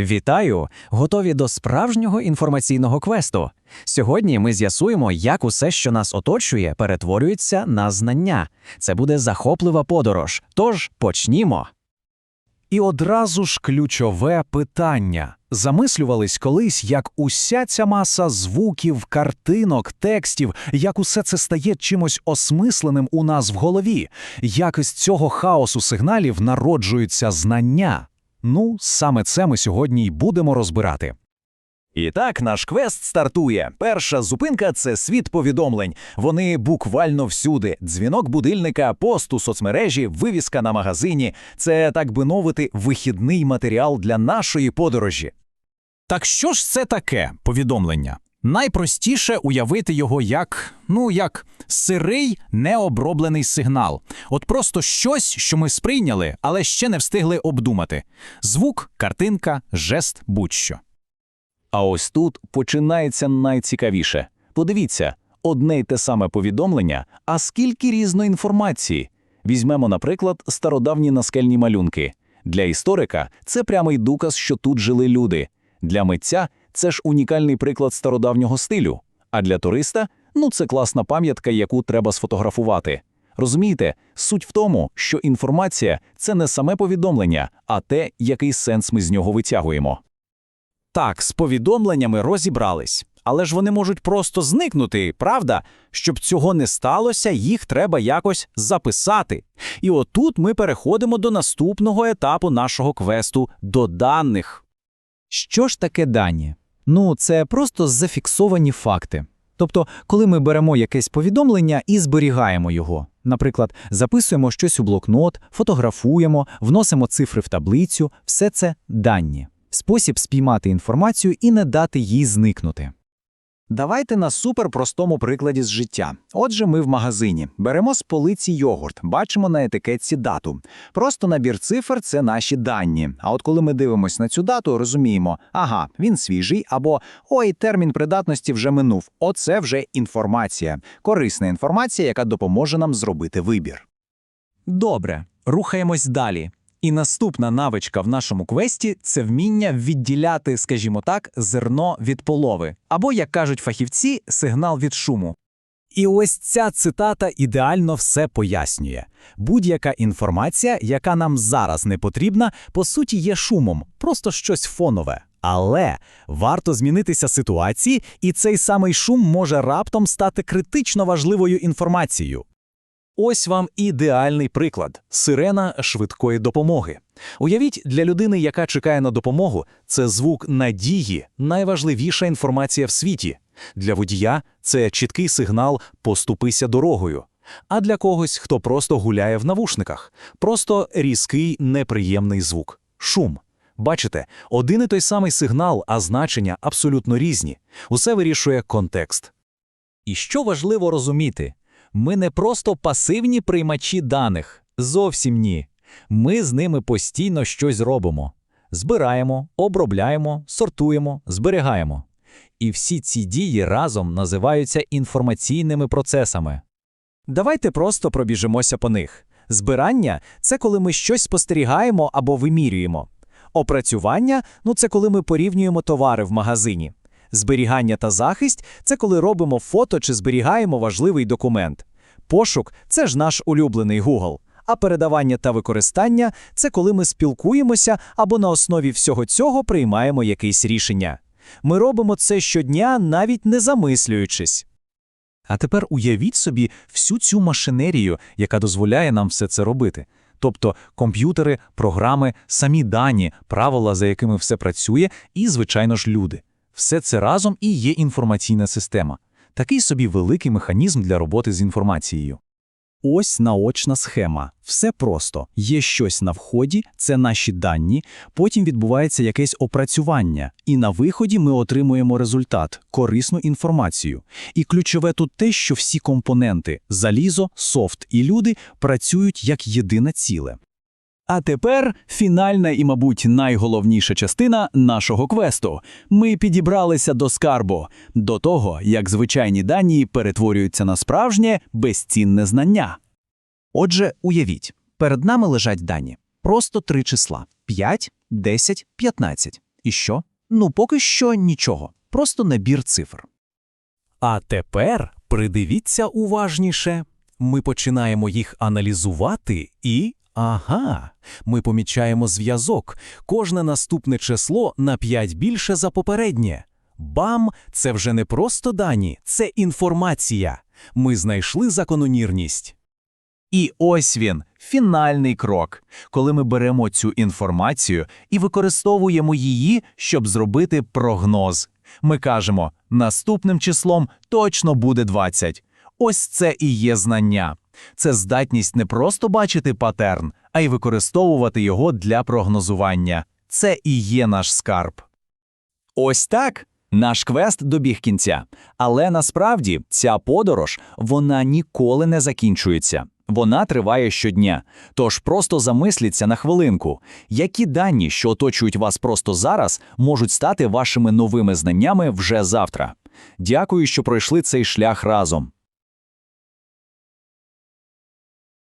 Вітаю! Готові до справжнього інформаційного квесту. Сьогодні ми з'ясуємо, як усе, що нас оточує, перетворюється на знання. Це буде захоплива подорож. Тож почнімо. І одразу ж ключове питання. Замислювались колись, як уся ця маса звуків, картинок, текстів, як усе це стає чимось осмисленим у нас в голові, як із цього хаосу сигналів народжуються знання. Ну, саме це ми сьогодні й будемо розбирати. І так наш квест стартує. Перша зупинка це світ повідомлень. Вони буквально всюди. Дзвінок будильника, пост у соцмережі, вивіска на магазині. Це, так би мовити, вихідний матеріал для нашої подорожі. Так що ж це таке повідомлення? Найпростіше уявити його як, ну як сирий необроблений сигнал. От просто щось, що ми сприйняли, але ще не встигли обдумати. Звук, картинка, жест, будь-що. А ось тут починається найцікавіше. Подивіться, одне й те саме повідомлення, а скільки різної інформації. Візьмемо, наприклад, стародавні наскельні малюнки. Для історика це прямий доказ, що тут жили люди. Для митця це ж унікальний приклад стародавнього стилю. А для туриста ну це класна пам'ятка, яку треба сфотографувати. Розумієте, суть в тому, що інформація це не саме повідомлення, а те, який сенс ми з нього витягуємо. Так, з повідомленнями розібрались. Але ж вони можуть просто зникнути, правда? Щоб цього не сталося, їх треба якось записати. І отут ми переходимо до наступного етапу нашого квесту до даних. Що ж таке дані? Ну, це просто зафіксовані факти. Тобто, коли ми беремо якесь повідомлення і зберігаємо його, наприклад, записуємо щось у блокнот, фотографуємо, вносимо цифри в таблицю, все це дані. Спосіб спіймати інформацію і не дати їй зникнути. Давайте на суперпростому прикладі з життя. Отже, ми в магазині. Беремо з полиці йогурт, бачимо на етикетці дату. Просто набір цифр це наші дані. А от коли ми дивимося на цю дату, розуміємо, ага, він свіжий, або ой, термін придатності вже минув. Оце вже інформація. Корисна інформація, яка допоможе нам зробити вибір. Добре, рухаємось далі. І наступна навичка в нашому квесті це вміння відділяти, скажімо так, зерно від полови, або, як кажуть фахівці, сигнал від шуму. І ось ця цитата ідеально все пояснює. Будь-яка інформація, яка нам зараз не потрібна, по суті є шумом, просто щось фонове. Але варто змінитися ситуації, і цей самий шум може раптом стати критично важливою інформацією. Ось вам ідеальний приклад сирена швидкої допомоги. Уявіть, для людини, яка чекає на допомогу, це звук надії, найважливіша інформація в світі. Для водія це чіткий сигнал поступися дорогою. А для когось, хто просто гуляє в навушниках, просто різкий неприємний звук шум. Бачите, один і той самий сигнал, а значення абсолютно різні. Усе вирішує контекст. І що важливо розуміти, ми не просто пасивні приймачі даних, зовсім ні. Ми з ними постійно щось робимо: збираємо, обробляємо, сортуємо, зберігаємо. І всі ці дії разом називаються інформаційними процесами. Давайте просто пробіжимося по них. Збирання це коли ми щось спостерігаємо або вимірюємо. Опрацювання ну це коли ми порівнюємо товари в магазині. Зберігання та захист це коли робимо фото чи зберігаємо важливий документ. Пошук це ж наш улюблений Google. А передавання та використання це коли ми спілкуємося або на основі всього цього приймаємо якесь рішення. Ми робимо це щодня, навіть не замислюючись. А тепер уявіть собі всю цю машинерію, яка дозволяє нам все це робити. Тобто комп'ютери, програми, самі дані, правила, за якими все працює, і, звичайно ж, люди. Все це разом і є інформаційна система. Такий собі великий механізм для роботи з інформацією. Ось наочна схема. Все просто. Є щось на вході, це наші дані, потім відбувається якесь опрацювання, і на виході ми отримуємо результат, корисну інформацію. І ключове тут те, що всі компоненти залізо, софт і люди працюють як єдине ціле. А тепер фінальна і, мабуть, найголовніша частина нашого квесту. Ми підібралися до скарбу, до того, як звичайні дані перетворюються на справжнє безцінне знання. Отже, уявіть, перед нами лежать дані. Просто три числа: 5, 10, 15. І що? Ну, поки що нічого. Просто набір цифр. А тепер придивіться уважніше. Ми починаємо їх аналізувати і. Ага, ми помічаємо зв'язок. Кожне наступне число на 5 більше за попереднє. Бам! Це вже не просто дані, це інформація. Ми знайшли закономірність. І ось він, фінальний крок, коли ми беремо цю інформацію і використовуємо її, щоб зробити прогноз. Ми кажемо, наступним числом точно буде 20. Ось це і є знання. Це здатність не просто бачити патерн, а й використовувати його для прогнозування. Це і є наш скарб. Ось так. Наш квест добіг кінця. Але насправді ця подорож вона ніколи не закінчується. Вона триває щодня. Тож просто замисліться на хвилинку, які дані, що оточують вас просто зараз, можуть стати вашими новими знаннями вже завтра. Дякую, що пройшли цей шлях разом.